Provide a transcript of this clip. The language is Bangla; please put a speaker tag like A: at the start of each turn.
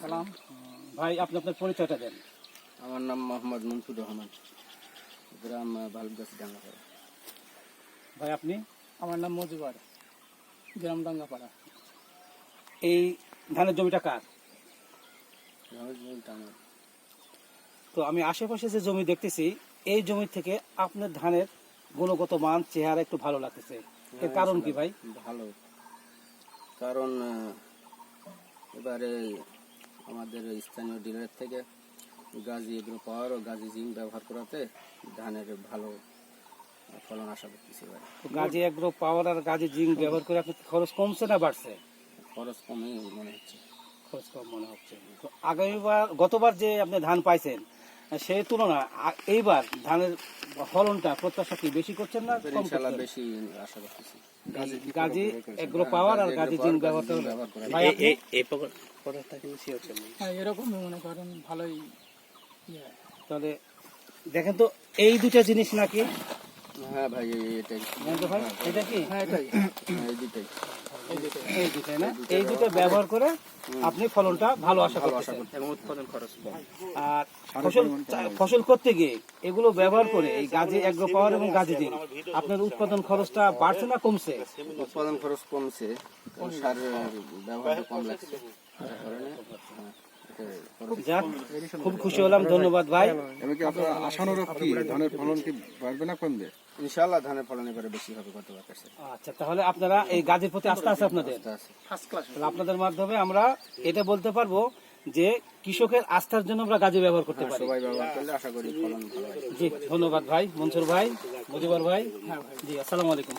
A: সালাম
B: ভাই আপনি আপনার পরিচয়টা দেন।
A: আমার নাম মোহাম্মদ মনসুর রহমান গ্রাম বালুগাছ ডাঙ্গাপাড়া।
B: ভাই আপনি?
C: আমার নাম মজুবার গ্রাম ডাঙ্গাপাড়া।
B: এই ধানের জমিটা কার? তো আমি আশেপাশে যে জমি দেখতেছি এই জমি থেকে আপনার ধানের গুণগত মান চেহারা একটু ভালো লাগতেছে। এর কারণ কি ভাই?
A: ভালো। কারণ এবারে আমাদের স্থানীয় ডিলার থেকে গাজি এগ্রো পাওয়ার ও গাজি জিঙ্ক ব্যবহার করাতে ধানের ভালো ফলন আশা করতেছি এবারে
B: তো এগ্রো পাওয়ার আর গাজী জিঙ্ক ব্যবহার করে আপনার খরচ কমছে না বাড়ছে?
A: খরচ কমই মনে হচ্ছে।
B: খরচ কম মনে হচ্ছে। তো আগামীবার গতবার যে আপনি ধান পাইছেন সেই তুলনা এইবার ধানের ফলনটা প্রত্যাশা কি বেশি করছেন না কম
A: বেশি আশা করতেছি।
B: গাজী এগ্রো পাওয়ার আর গাজী জিঙ্ক ব্যবহার করে
A: ব্যবহার করা
B: ভাই আপনি
C: হ্যাঁ। এরকমই মনে করেন ভালোই ইয়ে।
B: তাহলে দেখেন তো এই দুটা জিনিস নাকি?
A: হ্যাঁ ভাই এটাই।
B: দেখেন ভাই এটা কি?
C: হ্যাঁ এটাই।
A: হ্যাঁ, এই দুটাই
B: এই দুটাই না? এই দুটো ব্যবহার করে আপনি ফলনটা ভালো আশা করতেছেন।
A: করতে এবং উৎপাদন খরচ
B: আর ফসল ফসল করতে গিয়ে এগুলো ব্যবহার করে এই গাজী এগ্রো পাওয়ার এবং গাজী দিন আপনার উৎপাদন খরচটা বাড়ছে না কমছে?
A: উৎপাদন খরচ কমছে। কারণ সারের ব্যবহারটা কম লাগছে। হ্যাঁ,
B: যাক খুব খুশি হলাম ধন্যবাদ ভাই।
D: কি আপনার আশানুরূপ কি ধানের ফলন কি বাড়বে না কমবে?
A: ইনশাআল্লাহ ধানের ফলন এবারে বেশি হবে গতবার
B: আচ্ছা তাহলে আপনারা এই গাজীর প্রতি আস্থা আছে আপনাদের?
A: আস্তে আস্তে
C: ফার্স্ট ক্লাস
B: তাহলে আপনাদের মাধ্যমে আমরা এটা বলতে পারব যে কৃষকের আস্থার জন্য আমরা গাজী ব্যবহার করতে পারি।
A: সবাই ব্যবহার করলে আশা করি ফলন ভালো হয়।
B: জি ধন্যবাদ ভাই মনসুর ভাই মুজিবর ভাই। জি আসসালামু আলাইকুম।